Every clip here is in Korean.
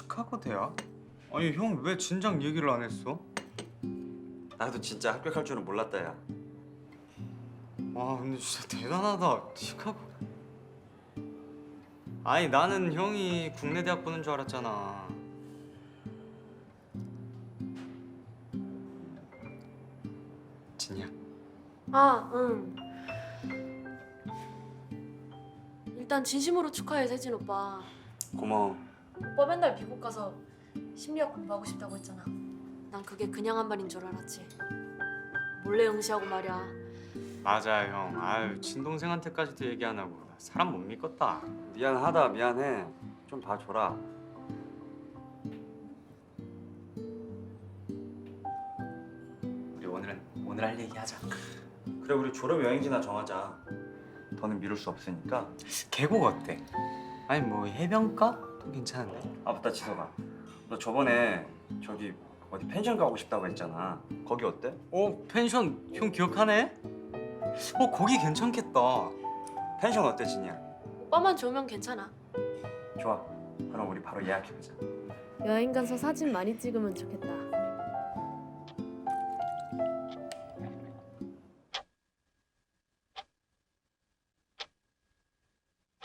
시카고 대학? 아니 형 왜 진작 얘기를 안 했어? 나도 진짜 합격할 줄은 몰랐다 야. 와 근데 진짜 대단하다 시카고 아니 나는 형이 국내 대학 보는 줄 알았잖아 진이야 아, 응. 일단 진심으로 축하해, 세진 오빠. 고마워. 오빠 맨날 미국 가서 심리학 공부하고 싶다고 했잖아. 난 그게 그냥 한 말인 줄 알았지. 몰래 응시하고 말이야. 맞아 형 아유 친동생한테까지도 얘기 안 하고 나 사람 못 믿겠다 미안하다 미안해. 좀 봐줘라. 우리 오늘은 오늘 할 얘기 하자 그래 우리 졸업 여행지나 정하자. 더는 미룰 수 없으니까. 계곡 어때? 아니 뭐 해변가도 괜찮은데 아 맞다 지석아. 너 저번에 저기 어디 펜션 가고 싶다고 했잖아. 거기 어때? 어 펜션 형 기억하네? 어 거기 괜찮겠다 펜션 어때 진이야? 오빠만 좋으면 괜찮아. 좋아. 그럼 우리 바로 예약해보자. 여행 가서 사진 많이 찍으면 좋겠다.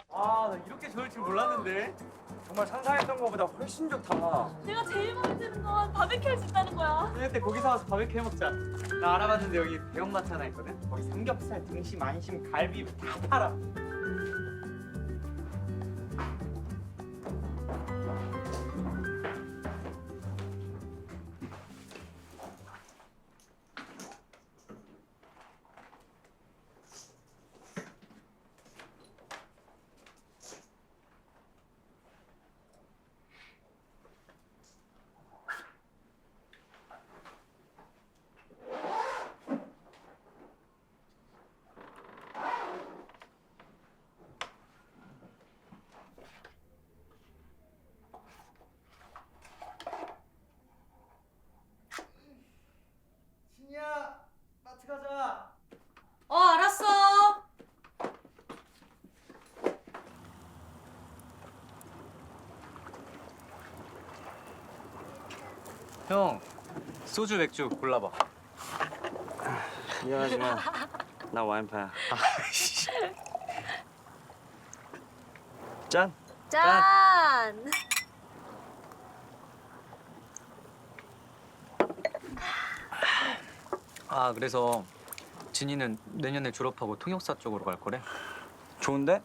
아 나 이렇게 좋을 줄 몰랐는데 정말 상상했던 것보다 훨씬 좋다. 내가 제일 마음에 드는 건 바베큐 할 수 있다는 거야. 그때 거기서 와서 바베큐 해먹자 나 알아봤는데 여기 대형마트 하나 있거든 거기 삼겹살, 등심, 안심, 갈비 다 팔아 형 소주 맥주 골라봐 미안하지만 나 와인파야. 짠. 짠. 아 그래서 진이는 내년에 졸업하고 통역사 쪽으로 갈 거래? 좋은데?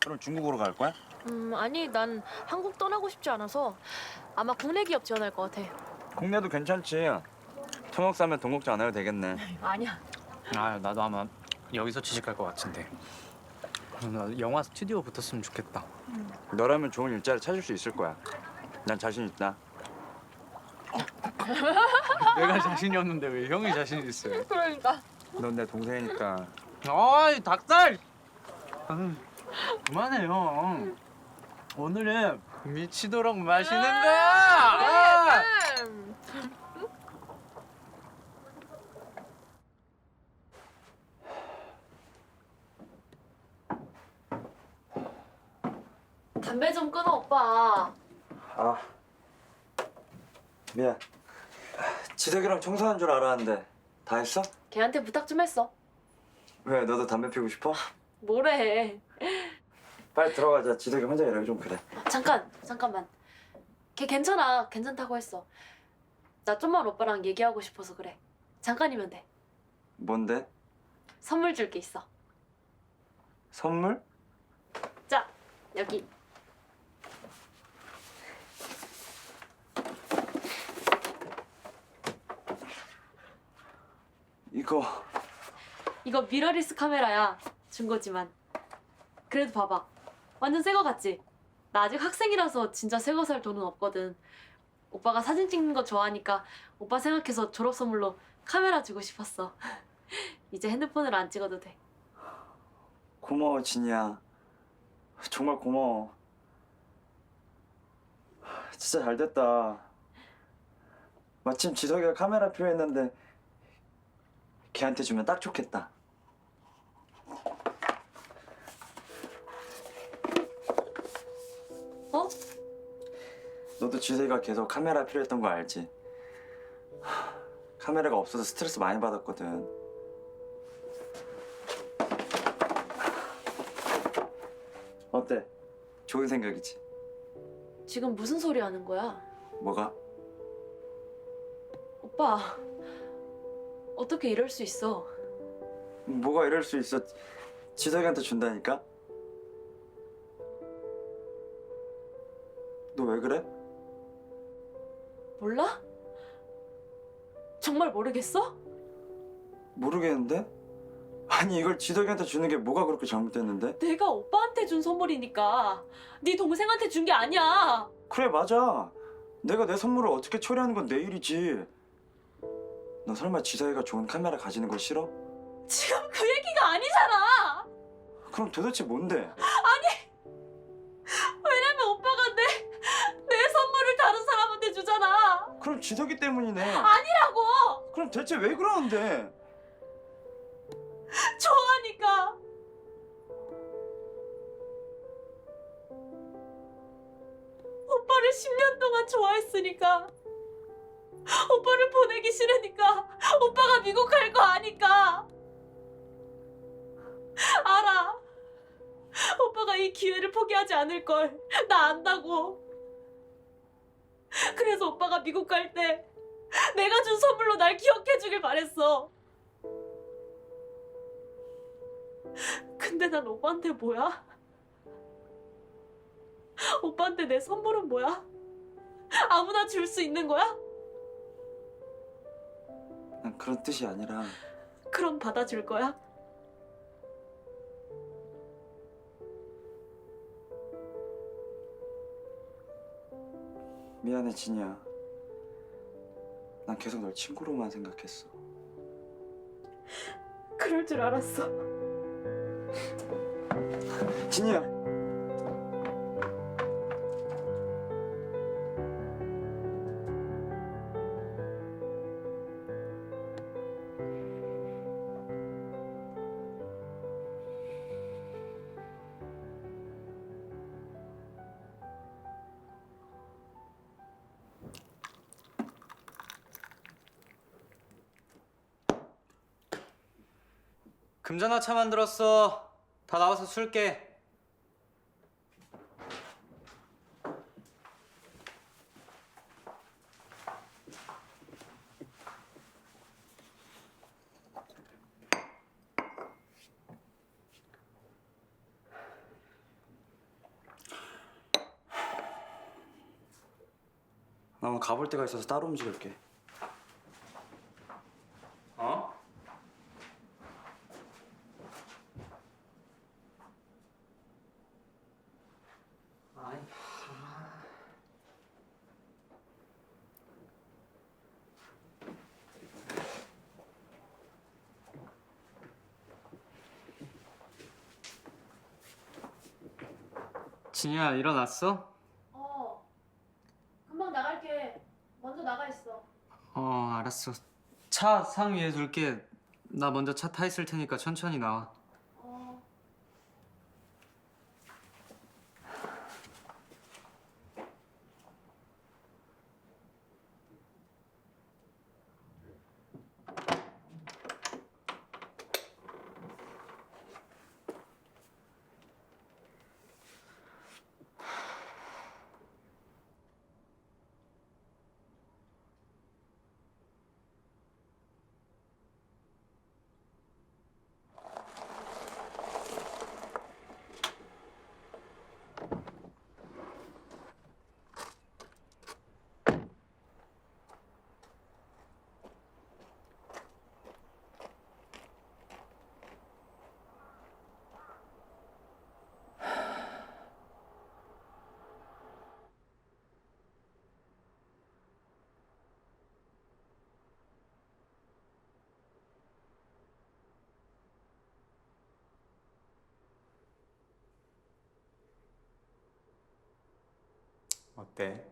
그럼 중국으로 갈 거야? 음, 아니 난 한국 떠나고 싶지 않아서 아마 국내 기업 지원할 것 같아. 국내도 괜찮지. 통역 사면 돈 걱정 안 해도 되겠네. 아니야. 아 나도 아마 여기서 취직할 것 같은데 나 영화 스튜디오 붙었으면 좋겠다 너라면 좋은 일자리 찾을 수 있을 거야. 난 자신 있다. 내가 자신이 없는데 왜 형이 자신 있어요? 그러니까. 넌 내 동생이니까. 아이 닭살! 아유, 그만해 형 오늘은 미치도록 마시는 거야! 아! 담배 좀 끊어 오빠. 아 미안. 지석이랑 청소한 줄 알았는데 다 했어? 걔한테 부탁 좀 했어. 왜 너도 담배 피우고 싶어? 뭐래? 빨리 들어가자. 지석이 혼자 이러기 좀 그래. 아, 잠깐 잠깐만. 걔 괜찮아 괜찮다고 했어. 나 좀만 오빠랑 얘기하고 싶어서 그래. 잠깐이면 돼. 뭔데? 선물 줄 게 있어. 선물? 자 여기. 이거 이거 미러리스 카메라야. 준 거지만. 그래도 봐봐. 완전 새 거 같지? 나 아직 학생이라서 진짜 새 거 살 돈은 없거든. 오빠가 사진 찍는 거 좋아하니까 오빠 생각해서 졸업 선물로 카메라 주고 싶었어. 이제 핸드폰으로 안 찍어도 돼. 고마워 진이야. 정말 고마워. 진짜 잘 됐다. 마침 지석이가 카메라 필요했는데 걔한테 주면 딱 좋겠다. 어? 너도 지세가 계속 카메라 필요했던 거 알지? 하, 카메라가 없어서 스트레스 많이 받았거든. 어때? 좋은 생각이지? 지금 무슨 소리 하는 거야? 뭐가? 오빠, 어떻게 이럴 수 있어? 뭐가 이럴 수 있어? 지석이한테 준다니까? 너 왜 그래? 몰라? 정말 모르겠어? 모르겠는데? 아니 이걸 지석이한테 주는 게 뭐가 그렇게 잘못됐는데? 내가 오빠한테 준 선물이니까 네 동생한테 준 게 아니야. 그래 맞아 내가 내 선물을 어떻게 처리하는 건 내 일이지 너 설마 지석이가 좋은 카메라 가지는 거 싫어? 지금 그 얘기가 아니잖아. 그럼 도대체 뭔데? 왜냐면 오빠가 내, 내 선물을 다른 사람한테 주잖아. 그럼 지석이 때문이네 아니라고! 그럼 대체 왜 그러는데? 좋아하니까. 오빠를 10년 동안 좋아했으니까. 오빠를 보내기 싫으니까. 오빠가 미국 갈 거 아니까. 알아. 오빠가 이 기회를 포기하지 않을 걸. 나 안다고. 그래서 오빠가 미국 갈 때 내가 준 선물로 날 기억해 주길 바랬어. 근데 난 오빠한테 뭐야? 오빠한테 내 선물은 뭐야? 아무나 줄 수 있는 거야? 난 그런 뜻이 아니라 그럼 받아줄 거야? 미안해 진이야 난 계속 널 친구로만 생각했어 그럴 줄 알았어. 진이야 금전화 차 만들었어. 다 나와서 술게. 나 오늘 가볼 데가 있어서 따로 움직일게 어? 아이, 진이야 일어났어? 어, 금방 나갈게. 먼저 나가 있어. 어 알았어 차 상 위에 둘게 나 먼저 차 타 있을 테니까 천천히 나와 어. 어때?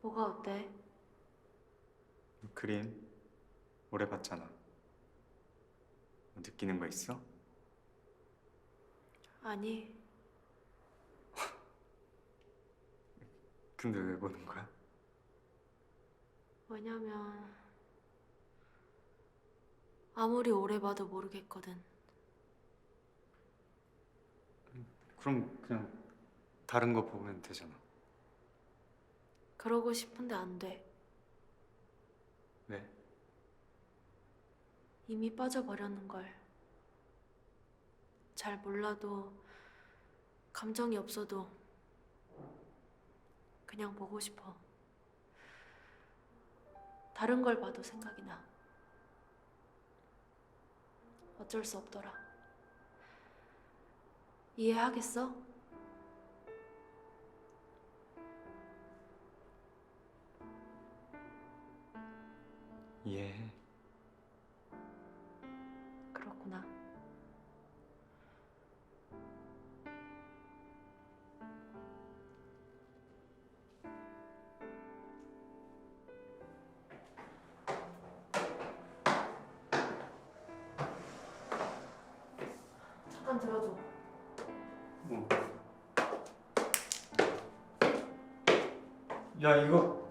뭐가 어때? 그림 오래 봤잖아 느끼는 거 있어? 아니, 근데 왜 보는 거야? 왜냐면 아무리 오래 봐도 모르겠거든. 그럼 그냥 다른 거 보면 되잖아. 그러고 싶은데 안 돼. 왜? 이미 빠져버렸는 걸. 잘 몰라도 감정이 없어도 그냥 보고 싶어. 다른 걸 봐도 생각이 나. 어쩔 수 없더라. 이해하겠어? 잠깐 들어줘. 뭐? 야 이거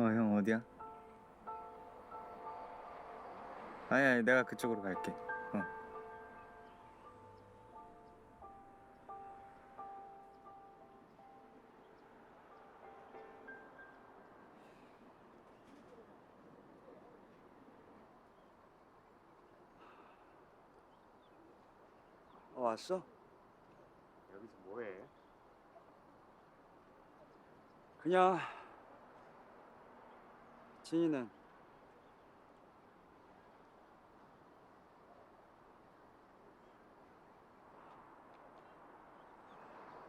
어, 형 어디야? 아니, 아니, 내가 그쪽으로 갈게. 어. 어, 왔어? 여기서 뭐해? 그냥 진이는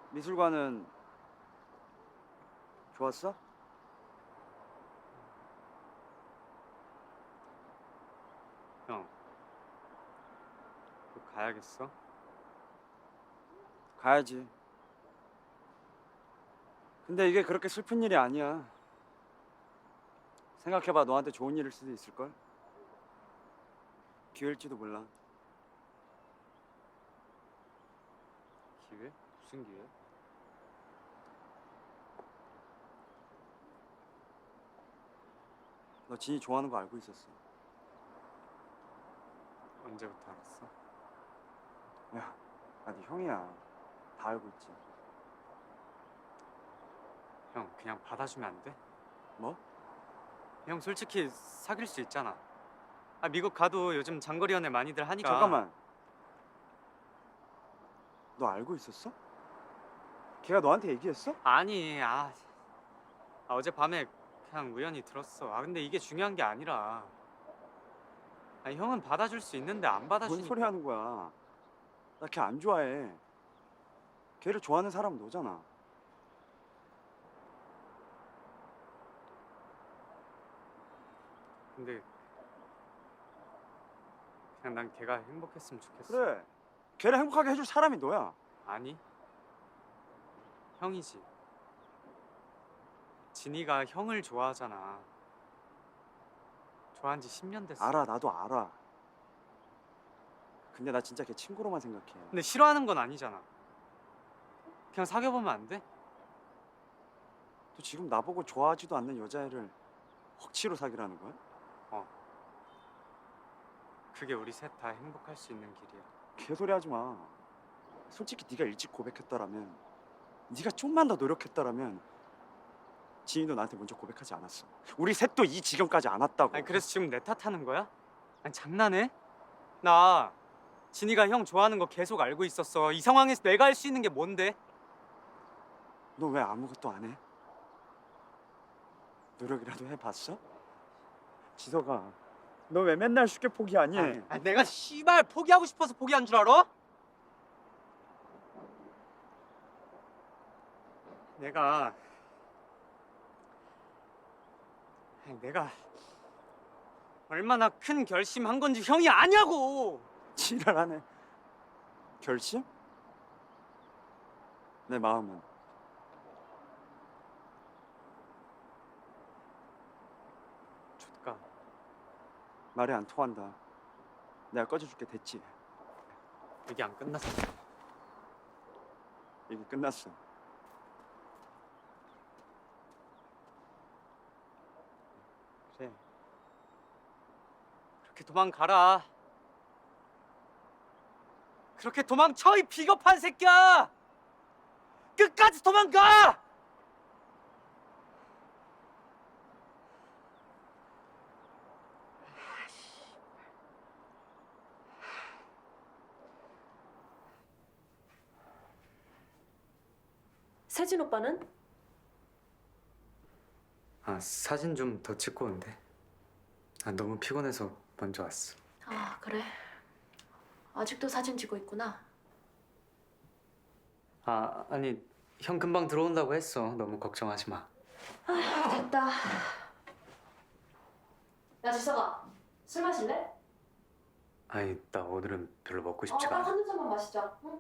미술관은 좋았어? 형, 그 가야겠어? 가야지. 근데 이게 그렇게 슬픈 일이 아니야. 생각해봐, 너한테 좋은 일일 수도 있을걸? 기회일지도 몰라. 기회? 무슨 기회? 너 진이 좋아하는 거 알고 있었어. 언제부터 알았어? 야, 나네 형이야. 다 알고 있지. 형, 그냥 받아주면 안 돼? 뭐? 형, 솔직히 사귈 수 있잖아. 아, 미국 가도 요즘 장거리 연애 많이들 하니까. 잠깐만. 너 알고 있었어? 걔가 너한테 얘기했어? 아니, 아, 아 어젯밤에 그냥 우연히 들었어. 아, 근데 이게 중요한 게 아니라. 아, 형은 받아줄 수 있는데 안 받아주니까. 뭔 소리 하는 거야? 나 걔 안 좋아해. 걔를 좋아하는 사람은 너잖아. 근데 그냥 난 걔가 행복했으면 좋겠어. 그래. 걔를 행복하게 해줄 사람이 너야. 아니 형이지 진이가 형을 좋아하잖아 좋아한 지 10년 됐어 알아, 나도 알아. 근데 나 진짜 걔 친구로만 생각해. 근데 싫어하는 건 아니잖아 그냥 사귀어 보면 안 돼? 너 지금 나보고 좋아하지도 않는 여자애를 억지로 사귀라는 거야? 그게 우리 셋 다 행복할 수 있는 길이야 개소리 하지 마. 솔직히 네가 일찍 고백했더라면, 네가 좀만 더 노력했더라면, 지인도 나한테 먼저 고백하지 않았어. 우리 셋도 이 지경까지 안 왔다고. 아니 그래서 지금 내 탓하는 거야? 아니 장난해? 나 진이가 형 좋아하는 거 계속 알고 있었어 이 상황에서 내가 할 수 있는 게 뭔데? 너 왜 아무것도 안 해? 노력이라도 해봤어? 지석아 너 왜 맨날 쉽게 포기하니? 아, 아, 내가 씨발 포기하고 싶어서 포기한 줄 알아? 내가 내가 얼마나 큰 결심한 건지 형이 아냐고. 지랄하네 결심? 내 마음은 말이 안 통한다. 내가 꺼져줄게 됐지. 얘기 안 끝났어. 이게 끝났어. 그래. 그렇게 도망가라. 그렇게 도망쳐 이 비겁한 새끼야. 끝까지 도망가. 세진 오빠는? 아 사진 좀 더 찍고 온대. 아 너무 피곤해서 먼저 왔어. 아 그래. 아직도 사진 찍고 있구나. 아 아니 형 금방 들어온다고 했어. 너무 걱정하지 마. 됐다. 야 지석아, 술 마실래? 아니 나 오늘은 별로 먹고 어, 싶지가 딱 않아. 한두 잔만 마시자. 응?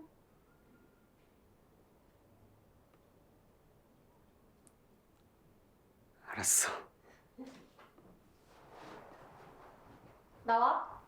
알았어. 나와.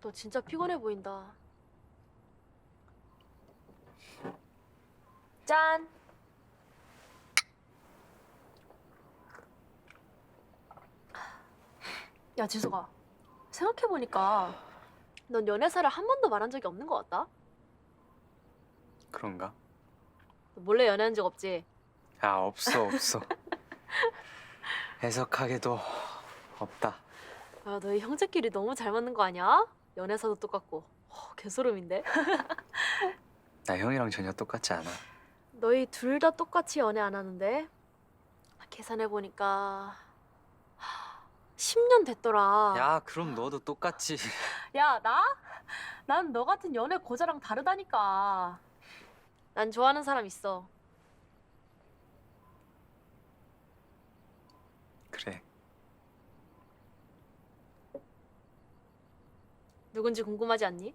너 진짜 피곤해 보인다. 짠. 야 지수가 생각해 보니까 넌 연애사를 한 번도 말한 적이 없는 것 같다. 그런가? 너 몰래 연애한 적 없지? 아 없어 없어. 해석하게도 없다. 아 너희 형제끼리 너무 잘 맞는 거 아니야? 연애사도 똑같고 어, 개소름인데. 나 형이랑 전혀 똑같지 않아. 너희 둘 다 똑같이 연애 안 하는데 계산해 보니까 10년 됐더라. 야 그럼 너도 똑같지. 야, 나? 난 너 같은 연애 고자랑 다르다니까. 난 좋아하는 사람 있어. 그래. 누군지 궁금하지 않니?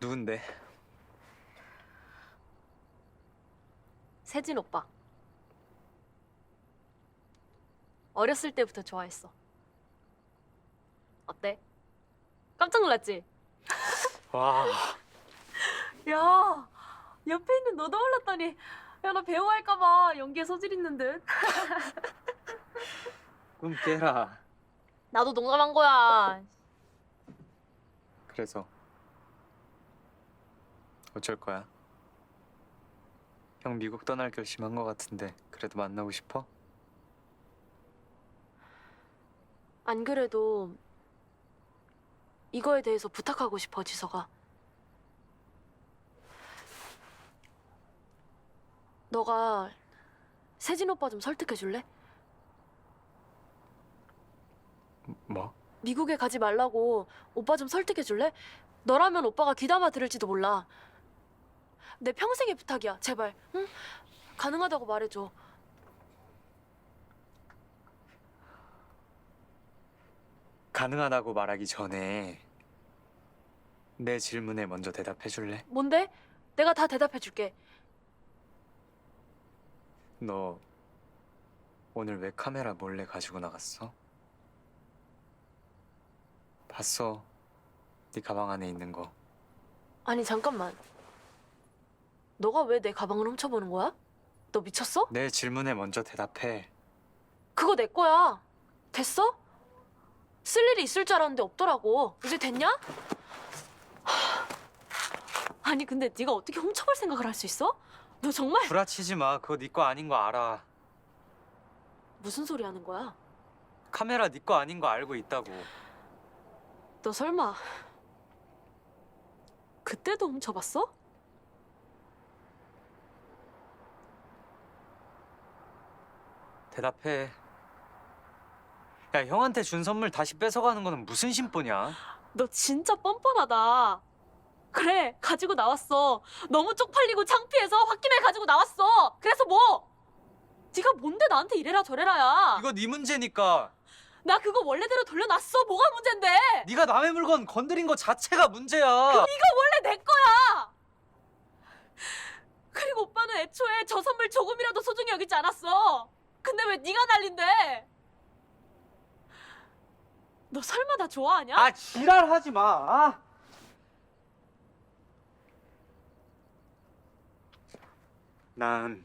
누군데? 세진 오빠. 어렸을 때부터 좋아했어. 어때? 깜짝 놀랐지? 와. 야, 옆에 있는 너도 몰랐더니 야, 나 배우 할까봐 연기에 소질 있는 듯. 꿈 깨라. 나도 농담한 거야. 그래서 어쩔 거야? 형 미국 떠날 결심한 거 같은데 그래도 만나고 싶어? 안 그래도 이거에 대해서 부탁하고 싶어, 지서가. 너가 세진 오빠 좀 설득해 줄래? 뭐? 미국에 가지 말라고 오빠 좀 설득해 줄래? 너라면 오빠가 귀담아 들을지도 몰라. 내 평생의 부탁이야, 제발. 응? 가능하다고 말해줘. 가능하다고 말하기 전에 내 질문에 먼저 대답해 줄래? 뭔데? 내가 다 대답해 줄게. 너 오늘 왜 카메라 몰래 가지고 나갔어? 봤어. 네 가방 안에 있는 거. 아니 잠깐만. 너가 왜 내 가방을 훔쳐보는 거야? 너 미쳤어? 내 질문에 먼저 대답해. 그거 내 거야. 됐어? 쓸 일이 있을 줄 알았는데 없더라고. 이제 됐냐? 하... 아니 근데 네가 어떻게 훔쳐볼 생각을 할 수 있어? 너 정말 구라치지 마. 그거 네 거 아닌 거 알아. 무슨 소리 하는 거야? 카메라 네 거 아닌 거 알고 있다고. 너 설마 그때도 훔쳐봤어? 대답해. 야, 형한테 준 선물 다시 뺏어가는 거는 무슨 심보냐? 너 진짜 뻔뻔하다. 그래, 가지고 나왔어. 너무 쪽팔리고 창피해서 홧김에 가지고 나왔어. 그래서 뭐? 네가 뭔데 나한테 이래라 저래라야. 이거 네 문제니까. 나 그거 원래대로 돌려놨어. 뭐가 문제인데? 네가 남의 물건 건드린 거 자체가 문제야. 이거 원래 내 거야. 그리고 오빠는 애초에 저 선물 조금이라도 소중히 여기지 않았어. 근데 왜 네가 난린데? 너 설마 나 좋아하냐? 아, 지랄하지 마. 아. 난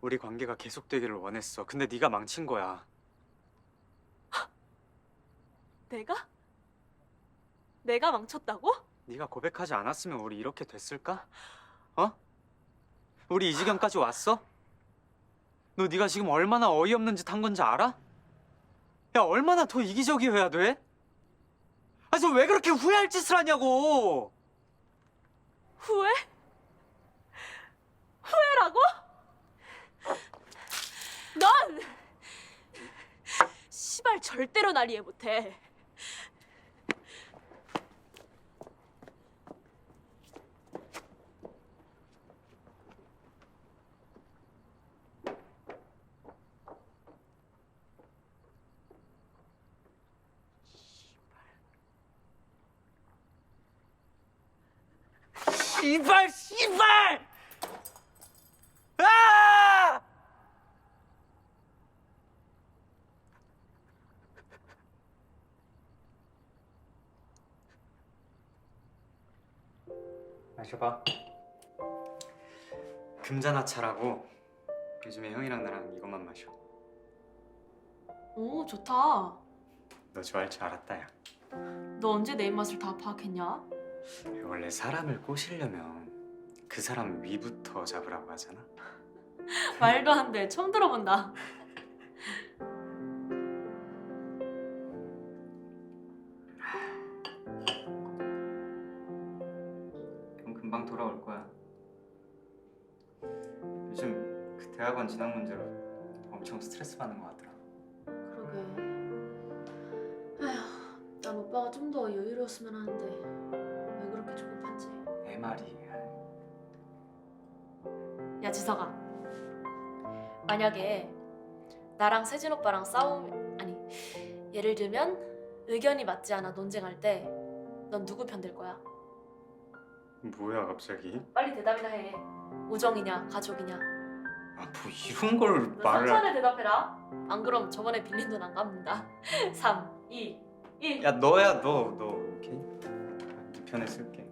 우리 관계가 계속되기를 원했어. 근데 네가 망친 거야. 내가? 내가 망쳤다고? 네가 고백하지 않았으면 우리 이렇게 됐을까? 어? 우리 이 지경까지 왔어? 너 네가 지금 얼마나 어이없는 짓 한 건지 알아? 야 얼마나 더 이기적이어야 돼? 아니 왜 그렇게 후회할 짓을 하냐고 후회? 후회라고? 넌 시발 절대로 날 이해 못해. 이발 씨발! 아! 마셔봐. 금자나차라고 요즘에 형이랑 나랑 이것만 마셔. 오 좋다. 너 좋아할 줄 알았다 야. 너 언제 내 입맛을 다 파악했냐? 원래 사람을 꼬시려면 그 사람 위부터 잡으라고 하잖아. 말도 안 돼. 처음 들어본다. 그 대학원 진학 문제로 엄청 스트레스 받는 것 같더라. 그러게. 아휴, 난 오빠가 좀 더 여유로웠으면 하는데 왜 그렇게 조급한지. 내 말이. 야 지석아 만약에 나랑 세진 오빠랑 싸움 아니 예를 들면 의견이 맞지 않아 논쟁할 때 넌 누구 편 들 거야? 뭐야 갑자기? 빨리 대답이나 해 우정이냐 가족이냐 아 뭐 이런 걸너 말을. 3초 안에 대답해라 안 그럼 저번에 빌린 돈 안 갚는다 3, 2, 1 야 너야 너너 오케이? 네 편에 쓸게.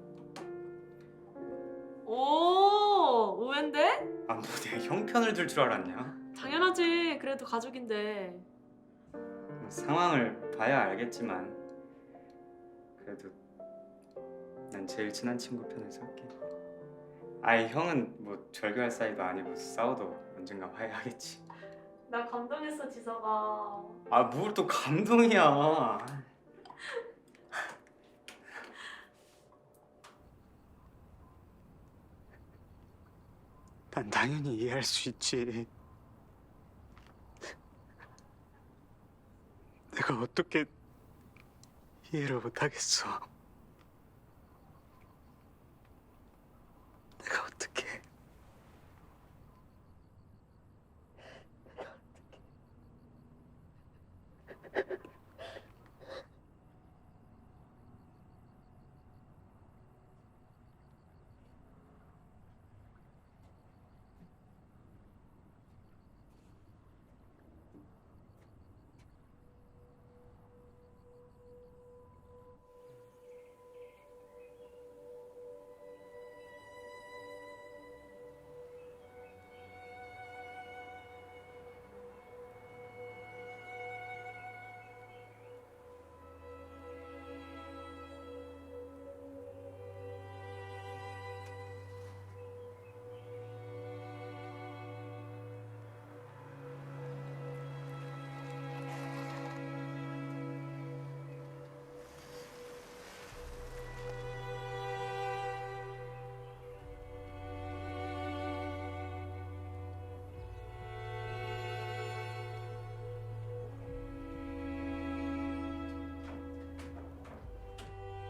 오 의외인데? 아뭐 내가 형 편을 들 줄 알았냐? 당연하지 그래도 가족인데 뭐 상황을 봐야 알겠지만 그래도 난 제일 친한 친구 편에 설게. 아이 형은 뭐 절교할 사이도 아니고 싸워도 언젠가 화해하겠지. 나 감동했어 지석아 아뭘 또 감동이야. 난 당연히 이해할 수 있지. 내가 어떻게 이해를 못하겠어.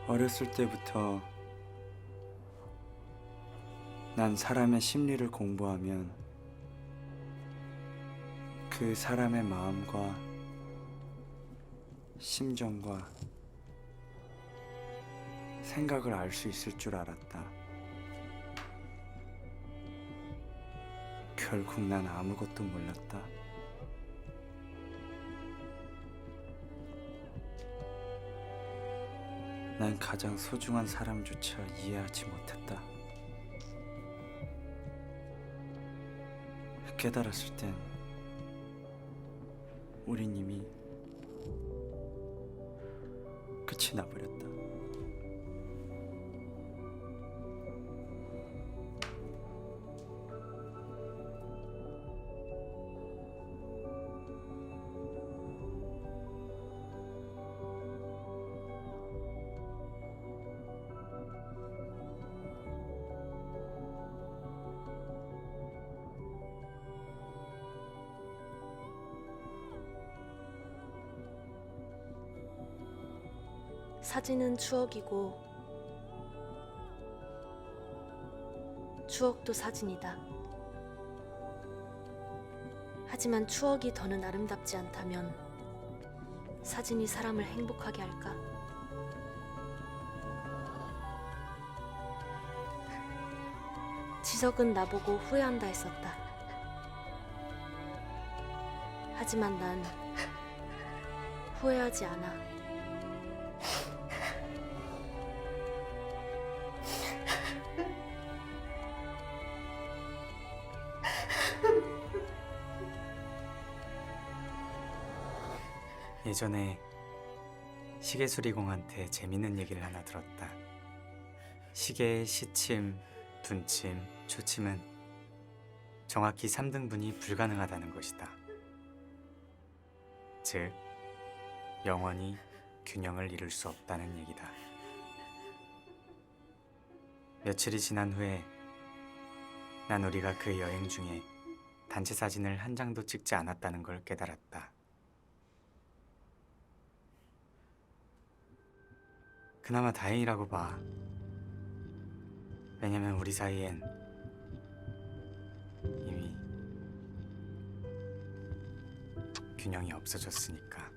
어렸을 때부터 난 사람의 심리를 공부하면 그 사람의 마음과 심정과 생각을 알 수 있을 줄 알았다. 결국 난 아무것도 몰랐다. 난 가장 소중한 사람조차 이해하지 못했다. 깨달았을 땐 우린 이미 끝이 나버렸다. 사진은 추억이고 추억도 사진이다. 하지만 추억이 더는 아름답지 않다면 사진이 사람을 행복하게 할까? 지석은 나보고 후회한다 했었다. 하지만 난 후회하지 않아. 예전에 시계수리공한테 재밌는 얘기를 하나 들었다. 시계의 시침, 분침, 초침은 정확히 3등분이 불가능하다는 것이다. 즉, 영원히 균형을 이룰 수 없다는 얘기다. 며칠이 지난 후에 난 우리가 그 여행 중에 단체 사진을 한 장도 찍지 않았다는 걸 깨달았다. 그나마 다행이라고 봐. 왜냐면 우리 사이엔 이미 균형이 없어졌으니까.